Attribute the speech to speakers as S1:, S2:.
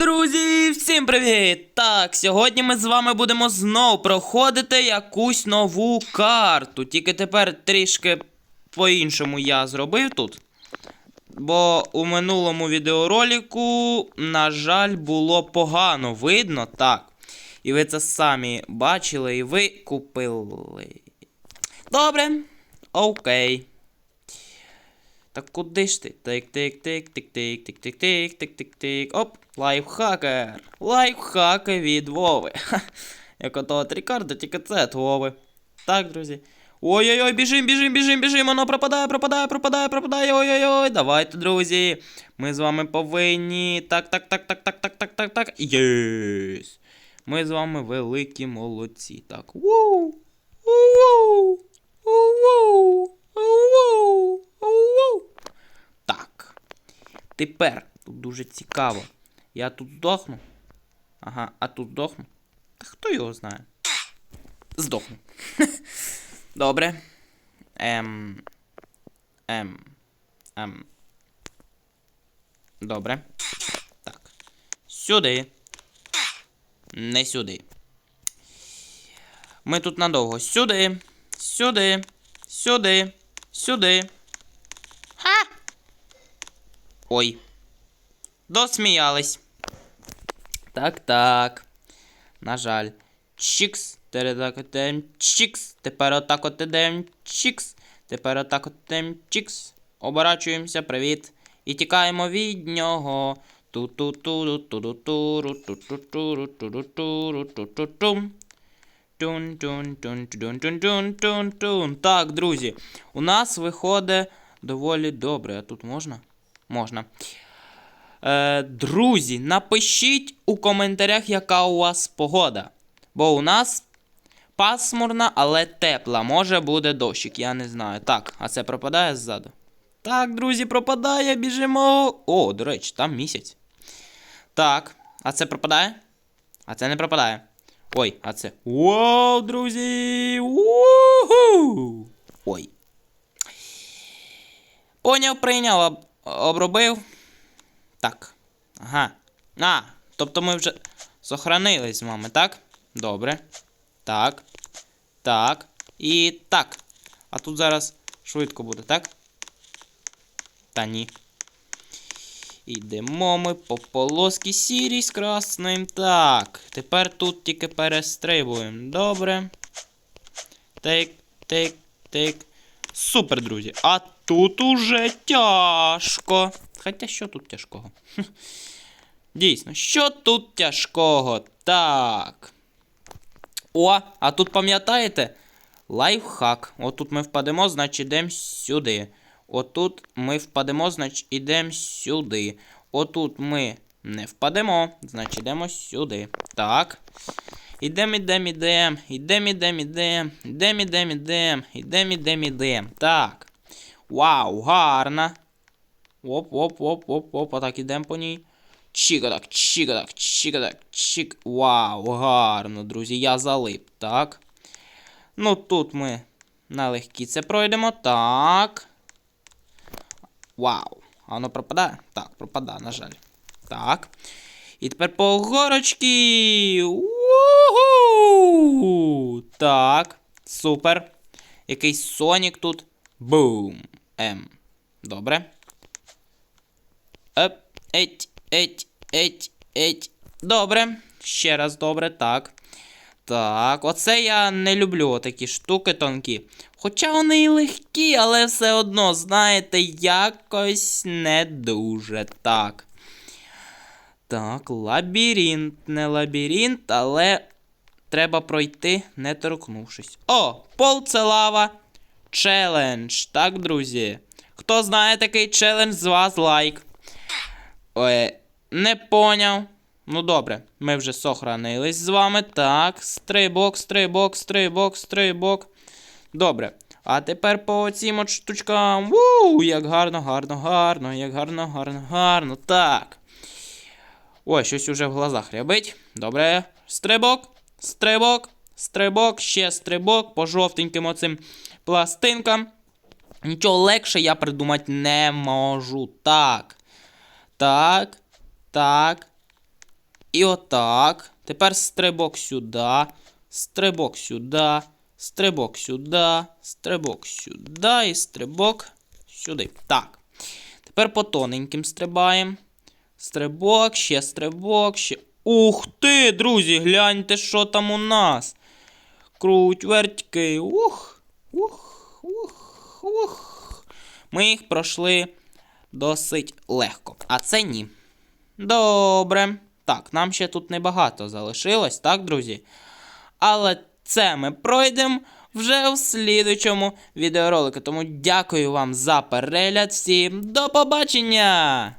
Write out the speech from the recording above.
S1: Друзі, всім привіт! Так, сьогодні ми з вами будемо знов проходити якусь нову карту. Тільки тепер трішки по-іншому я зробив тут. Бо у минулому відеоролику, на жаль, було погано видно, так. І ви це самі бачили, і ви купили. Добре, окей. Так куди ж ти? Тик тик тик тик тик тик тик тик тик тик тик Оп, лайфхакер. Лайфхаки від Вови. Ха. Як ото от Рікардо, тільки це від Вови. Так, друзі. Ой-ой-ой, біжим, біжим, біжим, біжим, воно пропадає, пропадає, пропадає, пропадає. Ой-ой-ой. Давайте, друзі. Ми з вами повинні. Так, так, так, так, так, так, так, так, так. Єс. Ми з вами великі молодці. Так. Ву. Ву. Ву. Тепер тут дуже цікаво. Я тут здохну. Ага, а тут здохну. Та хто його знає? Здохну. Добре. Ем. Ем. Ем. Добре. Так. Сюди. Не сюди. Ми тут надовго. Сюди. Сюди. Сюди. Сюди. Ой. Досміялись. Так, так. На жаль. Чікс. Тепер отак чікс. Тепер отак от ідем. Чікс. Тепер отак от ідем. Чікс. Оборачуємося, привіт. І тікаємо від нього. ту ту ту ту ту ту ту ту ту ту ту ту ту тум Тун тун тун тун тун тун тун тун Так, друзі, у нас виходить доволі добре. А тут можна? Можна. Е, друзі, напишіть у коментарях, яка у вас погода. Бо у нас пасмурна, але тепла. Може буде дощик, я не знаю. Так, а це пропадає ззаду. Так, друзі, пропадає, біжимо. О, до речі, там місяць. Так, а це пропадає? А це не пропадає. Ой, а це. Вау, друзі! Уху! Ой. Поняв, прийняв, обробив. Так. Ага. А, тобто ми вже сохранились з вами, так? Добре. Так. Так. І так. А тут зараз швидко буде, так? Та ні. Йдемо ми по полоски сірій з красним. Так. Тепер тут тільки перестрибуємо. Добре. Тик, тик, тик. Супер, друзі. А тут уже тяжко. Хоча що тут тяжкого? Дійсно, що тут тяжкого? Так. О, а тут пам'ятаєте? Лайфхак. Отут ми впадемо, значить йдемо сюди. Отут ми впадемо, значить йдемо сюди. Отут ми не впадемо, значить йдемо сюди. Так. Ідем, ідем, ідем. Ідем, ідем, ідем. Ідем, ідем, ідем. Ідем, ідем, ідем. Так. Вау, гарно. Оп, оп, оп, оп, оп, отак ідемо по ній. Чікадак, чікадак, чікадак, чік. Вау, гарно, друзі, я залип, так. Ну, тут ми налегкі це пройдемо. Так. Вау. А воно пропадає? Так, пропадає, на жаль. Так. І тепер по горочки. Уху! Так. Супер. Якийсь Сонік тут. Бум. М. Добре. Еп, еть, еть, еть, еть. Добре. Ще раз добре, так. Так, оце я не люблю такі штуки тонкі. Хоча вони і легкі, але все одно, знаєте, якось не дуже так. Так, лабіринт, не лабіринт, але треба пройти, не торкнувшись. О, пол це лава. Челендж. Так, друзі. Хто знає такий челендж з вас лайк. Ой, не поняв. Ну добре, ми вже сохранились з вами. Так, стрибок, стрибок, стрибок, стрибок. Добре. А тепер по цим штучкам. Вуу, як гарно, гарно, гарно, як гарно, гарно, гарно. Так. Ой, щось уже в глазах рябить. Добре. Стрибок, стрибок, стрибок, ще стрибок по жовтеньким оцим пластинкам. Нічого легше я придумати не можу. Так. Так. Так. І отак. Тепер стрибок сюди, стрибок сюди, стрибок сюди, стрибок сюди і стрибок сюди. Так. Тепер по тоненьким стрибаємо. Стрибок, ще стрибок, ще. Ух ти, друзі, гляньте, що там у нас. Круть, вертьки. Ух, ух, ух, ух. Ми їх пройшли досить легко. А це ні. Добре. Так, нам ще тут небагато залишилось, так, друзі? Але це ми пройдемо вже в слідучому відеоролику. Тому дякую вам за перегляд. Всім до побачення!